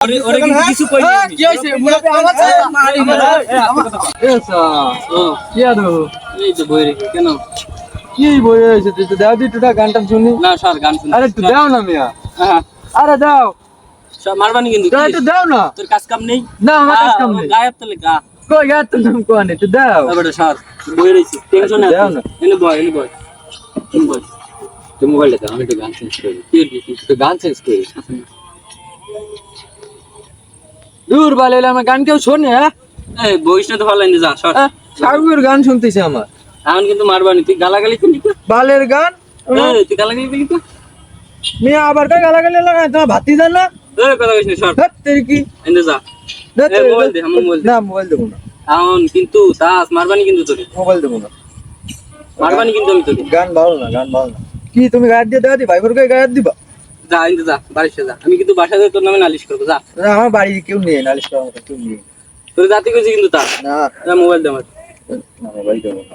কিছু হ্যাঁ, কন। কি বই হয়েছে তুই তো দাও দি টুটা গানটা শুনি না, গান শুনি। আরে তুই দাও না মিয়া হ্যাঁ, আরে দাও সর, মারবানি কিন্তু, দাও দাও না তোর কাজ কাম নেই? না আমার কাজ আহ, কাম ও নেই গায়েব তাহলে গা। কই গা তো নাম কোয়ানে তুই দাও এই বেটা, বই রয়েছে, টেনশনে দাও না। এনে বয়, এনে বয়। এনে বয়। তুই মোবাইলটা দাও আমি একটু গান চেঞ্জ করি? তুই গান চেঞ্জ করিস দূর বালে আমার গান কেউ শোনে হ্যাঁ? এই, বইস না তো ভালো লাগে, যা, সর। সাগুর গান শুনতেছে আমার। এখন কিন্তু মারবানি, তুই গালাগালি করলি তো? বালের গান? এই, তুই গালাগালি করলি তো? মিয়া আবার কা গালাগালি লাগায়? তোমার ভাতি জান না? এই, কথা কইস না, সর। ধত তেরি কি? এনে যা। এই, মোবাইল দে, আমার মোবাইল না মোবাইল দেবো না। এখন কিন্তু দাস মারবানি কিন্তু তোরে। মোবাইল দেবো না। মারবানি কিন্তু আমি তোরে গান ভালো না গান ভালো না। কি তুমি গায়ে দিয়ে দেওয়া দি? ভাই বোরকে গায়ে দিবা? যা ইন্দে যা বাড়িতে যা আমি কিন্তু বাসাতে তোর নামে নালিশ করব যা। না, আমার বাড়ির কেউ নেই নালিশ করার মতো কেউ নেই। তোর জাতি কইছি কিন্তু তা। না। যা মোবাইল দে আমার। মোবাইল দেবো না।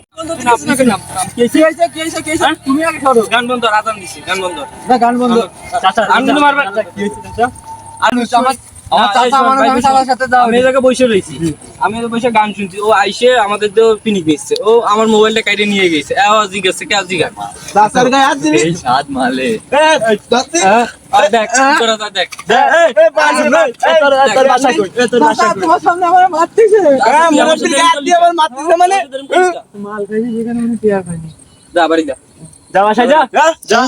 কি হয়েছে কি হয়েছে কি হয়েছে তুমি আগে সরো। গান বন্ধ আজান দিছি গান বন্ধ। গান বন্ধ। চাচা আমি আমি বসে গান শুনছি ও আইসে আমাদের তো পিনিক নিচ্ছে ও আমার মোবাইলটা কাইটে নিয়ে গেছে জিজ্ঞাসা কে জিজ্ঞাসা হ্যাঁ দেখ দেখ হ্যাঁ, মানে মানে বাড়ি বাসায় যা যা